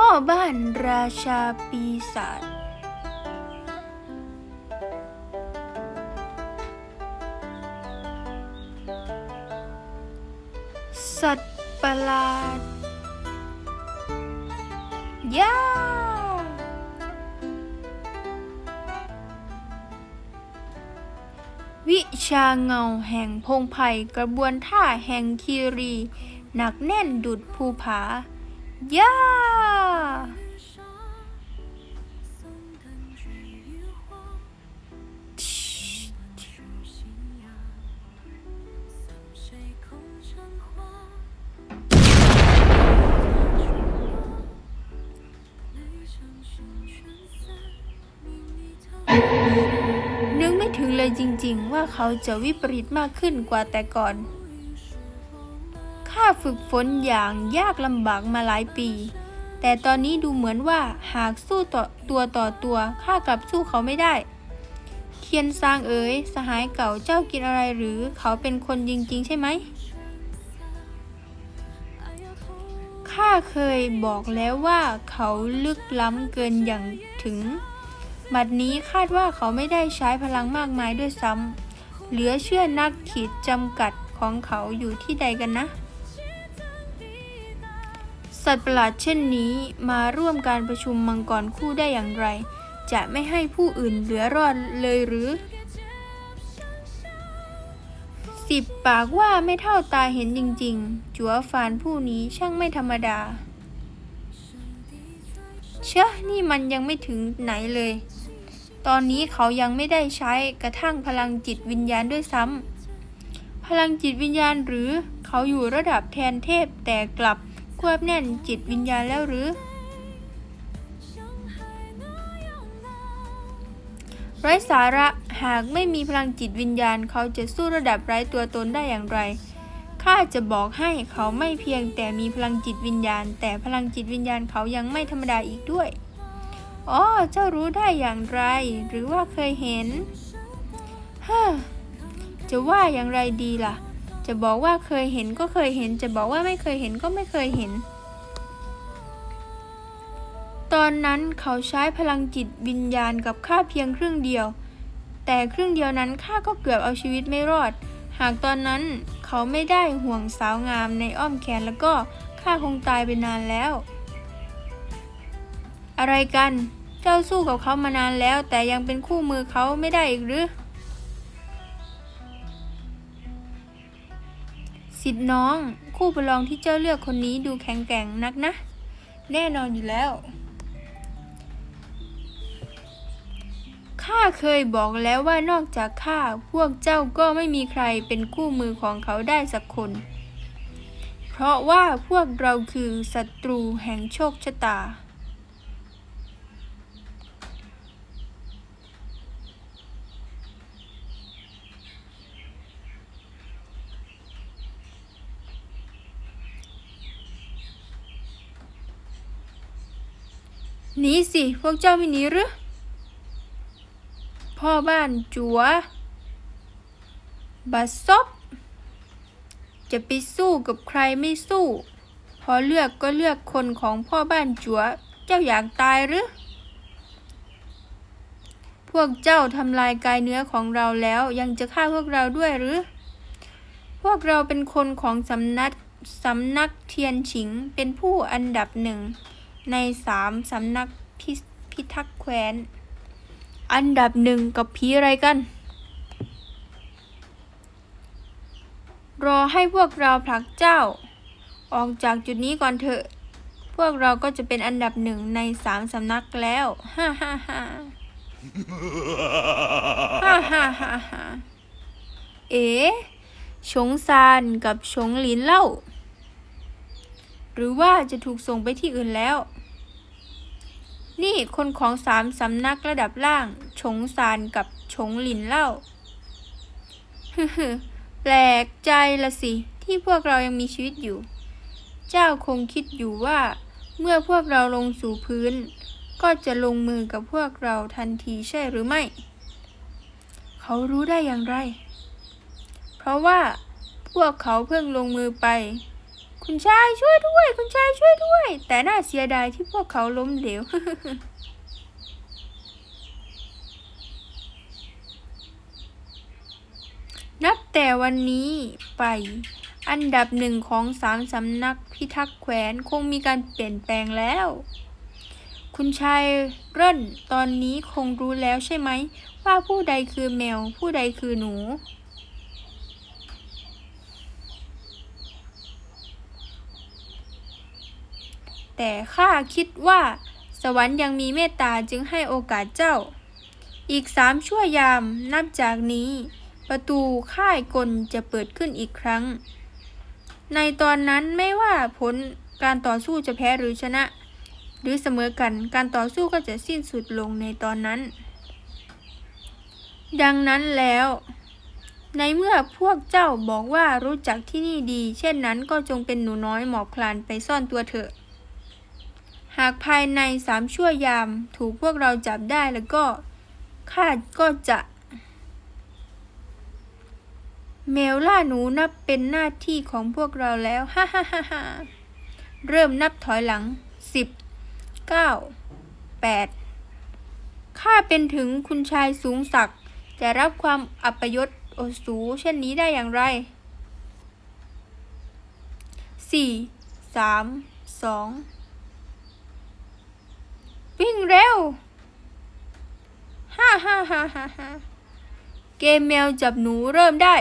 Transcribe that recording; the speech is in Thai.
พ่อบ้านราชาปีศาจสัตว์ประหลาดย่าวิชาเงาแห่งพงไผ่กระบวนท่าแห่งคีรี หนักแน่นดุดภูผาย่า เลยจริงๆ ว่าเขาจะวิปริตมากขึ้นกว่าแต่ก่อน ข้าฝึกฝนอย่างยากลำบากมาหลายปี แต่ตอนนี้ดูเหมือนว่าหากสู้ต่อตัวต่อตัวข้ากลับสู้เขาไม่ได้เคียนซางเอ๋ยสหายเก่าเจ้ากินอะไรหรือเขาเป็นคนจริง ๆ ใช่ไหมข้าเคยบอกแล้วว่าเขาลึกล้ำเกินอย่างถึง บัดนี้คาดว่าเขาไม่ได้ใช้พลังมากมายด้วยซ้ำเหลือเชื่อนักขีดจำกัดของเขาอยู่ที่ใดกันนะ สัตว์ประหลาดเช่นนี้มาร่วมการประชุมมังกรคู่ได้อย่างไร จะไม่ให้ผู้อื่นเหลือรอดเลยหรือ สิบปากว่าไม่เท่าตาเห็นจริงๆ จัวฟานผู้นี้ช่างไม่ธรรมดา เชื่อนี่มันยังไม่ถึงไหนเลย ตอนนี้เขายังไม่ได้ใช้กระทั่งพลังจิตวิญญาณด้วยซ้ำพลังจิตวิญญาณหรือเขาอยู่ระดับแทนเทพแต่กลับควบแน่นจิตวิญญาณแล้วหรือ ไร้สาระหากไม่มีพลังจิตวิญญาณ เขาจะสู้ระดับไร้ตัวตนได้อย่างไร ข้าจะบอกให้เขาไม่เพียงแต่มีพลังจิตวิญญาณ แต่พลังจิตวิญญาณเขายังไม่ธรรมดาอีกด้วย อ๋อ เจ้ารู้ได้อย่างไร หรือว่าเคยเห็นฮ่าจะว่าอย่างไรดีล่ะ จะบอกว่าเคยเห็นก็เคยเห็น จะบอกว่าไม่เคยเห็นก็ไม่เคยเห็น ตอนนั้นเขาใช้พลังจิตวิญญาณกับข้าเพียงครึ่งเดียว แต่ครึ่งเดียวนั้นข้าก็เกือบเอาชีวิตไม่รอด หากตอนนั้น เขาไม่ได้ห่วงสาวงามในอ้อมแขนแล้วก็ข้าคงตายไปนานแล้ว อะไรกัน เจ้าสู้กับเขามานานแล้ว แต่ยังเป็นคู่มือเขาไม่ได้อีกหรือ สิทธิ์น้อง คู่ประลองที่เจ้าเลือกคนนี้ดูแข็งแกร่งนักนะ แน่นอนอยู่แล้ว เคยบอกแล้วว่านอกจากข้าพวกเจ้าก็ไม่มีใครเป็นคู่มือของเขาได้สักคน เพราะว่าพวกเราคือศัตรูแห่งโชคชะตา หนีสิ พวกเจ้าไม่หนีหรือ พ่อบ้านจัวบัซบจะไปสู้กับใครไม่สู้ พอเลือกก็เลือกคนของพ่อบ้านจัว เจ้าอยากตายหรือ พวกเจ้าทำลายกายเนื้อของเราแล้วยังจะฆ่าพวกเราด้วยหรือ พวกเราเป็นคนของสำนักสำนักเทียนฉิงเป็นผู้อันดับหนึ่ง ในสามสำนักพิพิทักษ์แคว้น อันดับหนึ่งกับผีอะไรกัน รอให้พวกเราผลักเจ้า ออกจากจุดนี้ก่อนเถอะ พวกเราก็จะเป็นอันดับหนึ่งในสามสำนักแล้ว ฮ่าฮ่าฮ่าฮ่าฮ่าฮ่าฮ่าเอ๋ชงซานกับชงหลินเล่า หรือว่าจะถูกส่งไปที่อื่นแล้ว นี่คนของสามสำนักระดับล่าง ชงซานกับชงหลินเล่าฮึฮึแปลกใจละสิ ที่พวกเรายังมีชีวิตอยู่ เจ้าคงคิดอยู่ว่า เมื่อพวกเราลงสู่พื้น ก็จะลงมือกับพวกเราทันทีใช่หรือไม่ เขารู้ได้อย่างไร เพราะว่าพวกเขาเพิ่งลงมือไป คุณชายช่วยด้วย คุณชายช่วยด้วย แต่น่าเสียดายที่พวกเขาล้มเหลว นับแต่วันนี้ไป อันดับหนึ่งของสามสำนักพิทักษ์แขวนคงมีการเปลี่ยนแปลงแล้ว คุณชายเร่นตอนนี้คงรู้แล้วใช่ไหม ว่าผู้ใดคือแมวผู้ใดคือหนู แต่ข้าคิดว่า สวรรค์ยังมีเมตตาจึงให้โอกาสเจ้า อีกสามชั่วยามนับจากนี้ ประตูค่ายกลจะเปิดขึ้นอีกครั้ง ในตอนนั้นไม่ว่าผลการต่อสู้จะแพ้หรือชนะ หรือเสมอกันการต่อสู้ก็จะสิ้นสุดลงในตอนนั้น ดังนั้นแล้ว ในเมื่อพวกเจ้าบอกว่ารู้จักที่นี่ดี เช่นนั้นก็จงเป็นหนูน้อยหมอบคลานไปซ่อนตัวเถอะ หากภายในสามชั่วยามถูกพวกเราจับได้แล้วก็ข้าก็จะแมวล่าหนูนับเป็นหน้าที่ของพวกเราแล้ว ฮ่าฮ่าฮ่าฮ่าเริ่มนับถอยหลังสิบเก้าแปดข้าเป็นถึงคุณชายสูงศักดิ์จะรับความอัปยศโอสูเช่นนี้ได้อย่างไรสี่สามสอง วิ่งเร็วฮ่าฮ่าฮ่าฮ่าฮ่าเกมแมวจับหนูเริ่มได้